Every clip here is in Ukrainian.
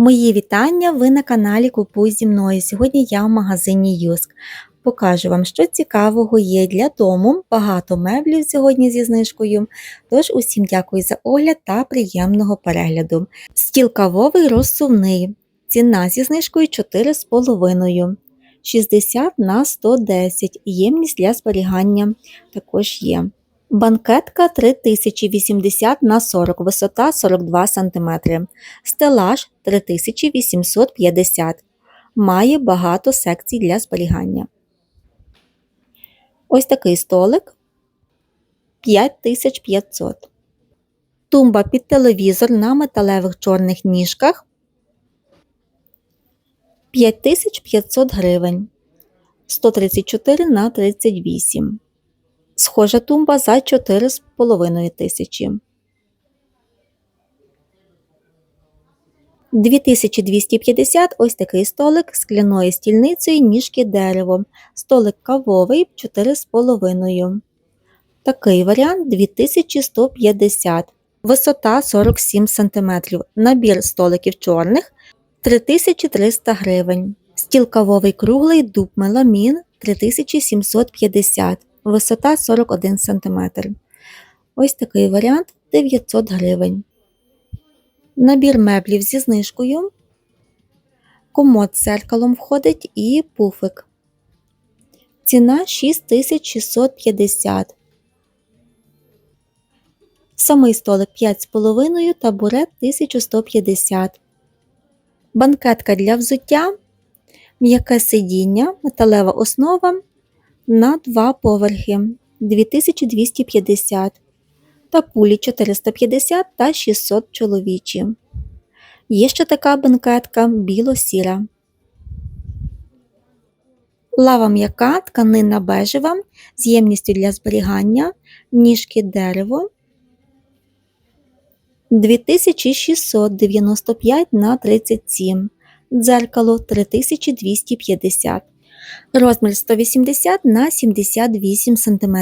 Мої вітання! Ви на каналі Купуй зі мною. Сьогодні я в магазині Юск. Покажу вам, що цікавого є для дому. Багато меблів сьогодні зі знижкою. Тож усім дякую за огляд та приємного перегляду. Стіл кавовий розсувний. Ціна зі знижкою 4,5. 60 на 110. Ємність для зберігання також є. Банкетка 3080 на 40, висота 42 см. Стелаж 3850. Має багато секцій для зберігання. Ось такий столик 5500. Тумба під телевізор на металевих чорних ніжках 5500 гривень. 134 на 38. Схожа тумба за 4,5 тисячі. 2250 ось такий столик з скляною стільницею ніжки дерево. Столик кавовий 4,5. Такий варіант 2150. Висота 47 см. Набір столиків чорних 3300 гривень. Стіл кавовий круглий дуб меламін 3750. Висота 41 см. Ось такий варіант 900 гривень. Набір меблів зі знижкою. Комод з зеркалом входить і пуфик. Ціна 6650. Самий столик 5,5 табурет 1150. Банкетка для взуття. М'яке сидіння, металева основа на 2 поверхи 2250 та пулі 450 та 600 чоловічі. Є ще така бенкетка біло-сіра. Лава м'яка, тканина бежева з ємністю для зберігання, ніжки дерево 2695 на 37, дзеркало 3250, розмір 180 на 78 см.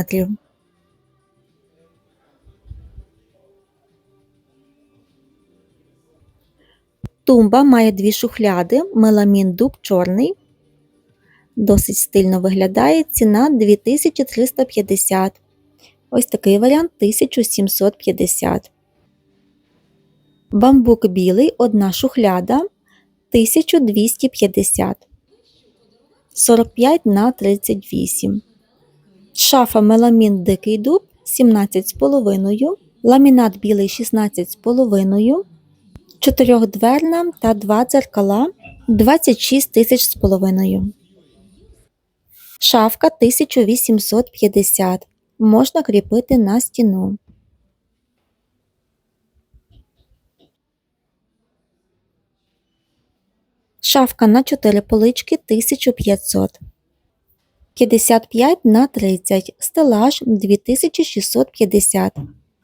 Тумба має дві шухляди, меламін дуб чорний. Досить стильно виглядає. Ціна 2350. Ось такий варіант 1750. Бамбук білий, одна шухляда 1250. 45 на 38. Шафа меламін дикий дуб 17,5. Ламінат білий 16,5 чотирьохдверна та два дзеркала 26 тисяч з половиною. Шафка 1850. Можна кріпити на стіну. Шафка на 4 полички 1500. 55 на 30. Стелаж 2650.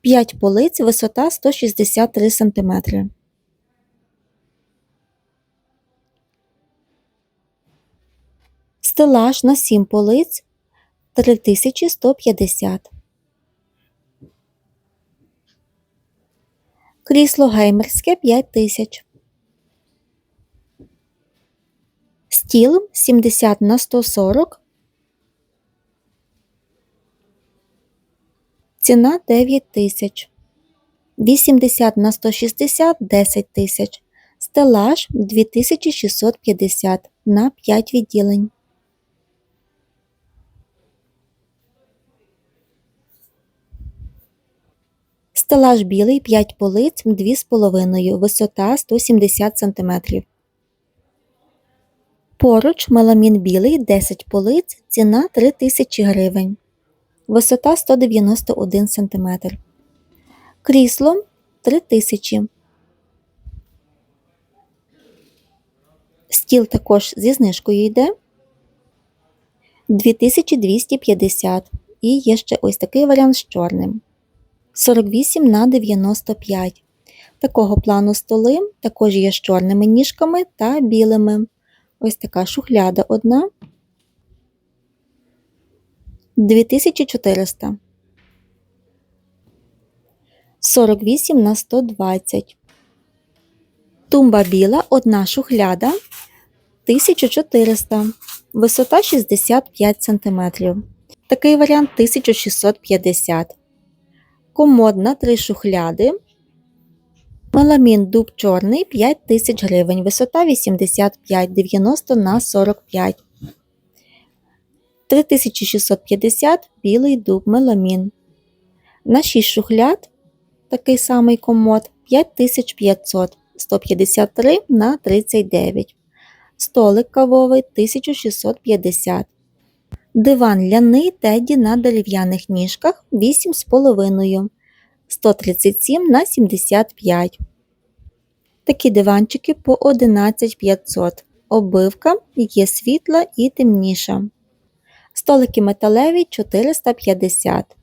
5 полиць, висота 163 см. Стелаж на 7 полиць 3150. Крісло геймерське 5000. Стіл 70 на 140. Ціна 9 тисяч. 80 на 160 10 тисяч. Стелаж 2650 на 5 відділень. Стелаж білий 5 полиць 2,5, висота 170 см. Поруч меламін білий 10 полиць, ціна 3000 гривень. Висота 191 см. Крісло 3000. Стіл також зі знижкою йде 2250. І є ще ось такий варіант з чорним. 48 на 95. Такого плану столи також є з чорними ніжками та білими. Ось така шухляда одна. 2400. 48 на 120. Тумба біла, одна шухляда 1400, висота 65 см. Такий варіант 1650. Комодна 3 шухляди. Меламін дуб чорний 5000 гривень, висота 85, 90 на 45. 3650 білий дуб меламін. На 6 шухляд такий самий комод 5500, 153 на 39. Столик кавовий 1650. Диван ляний теді на дерев'яних ніжках 8,5, 137 на 75. Такі диванчики по 11500. Обивка є світла і темніша. Столики металеві 450.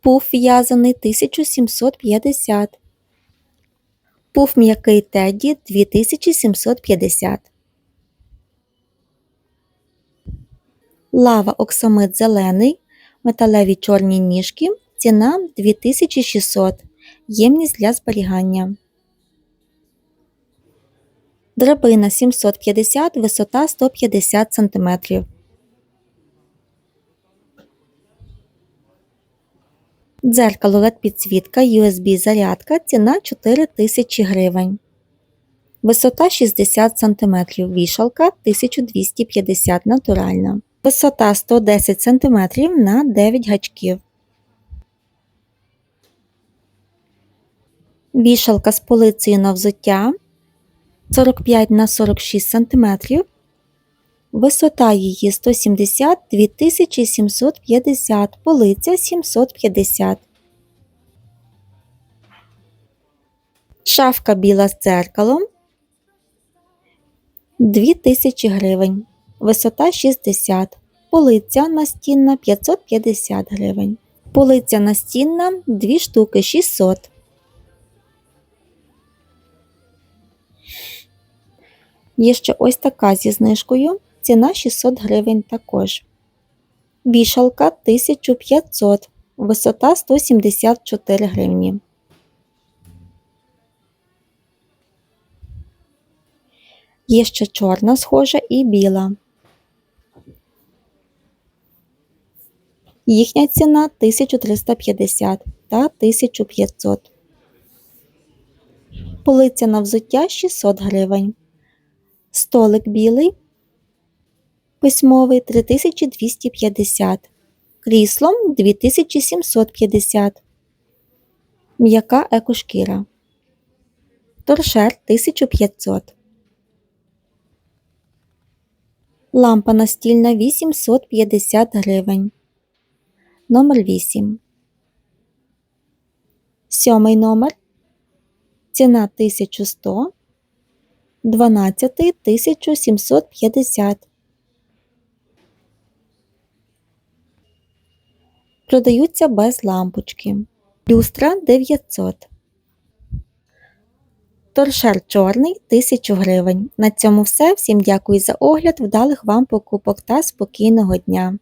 Пуф в'язаний 1750. Пуф м'який теді 2750. Лава оксамит зелений. Металеві чорні ніжки. Ціна 2600. Ємність для зберігання. Драбина 750, висота 150 см. Дзеркало LED підсвітка USB зарядка. Ціна 4000 гривень. Висота 60 см. Вішалка 1250 натуральна. Висота 110 см на 9 гачків. Вішалка з полицею на взуття 45 на 46 см. Висота її 170 2750, полиця 750. Шафка біла з дзеркалом 2000 гривень. Висота 60. Полиця настінна 550 гривень. Полиця настінна 2 штуки 600. Є ще ось така зі знижкою. Ціна 600 гривень також. Вішалка 1500. Висота 174 гривні. Є ще чорна схожа і біла. Їхня ціна 1350 та 1500. Полиця на взуття 600 гривень. Столик білий. Письмовий 3250. Кріслом 2750. М'яка екошкіра. Торшер 1500. Лампа настільна 850 гривень. Номер 8. Сьомий номер. Ціна 1100. 12 1750. Продаються без лампочки. Люстра 900. Торшер чорний 1000 гривень. На цьому все. Всім дякую за огляд, вдалих вам покупок та спокійного дня!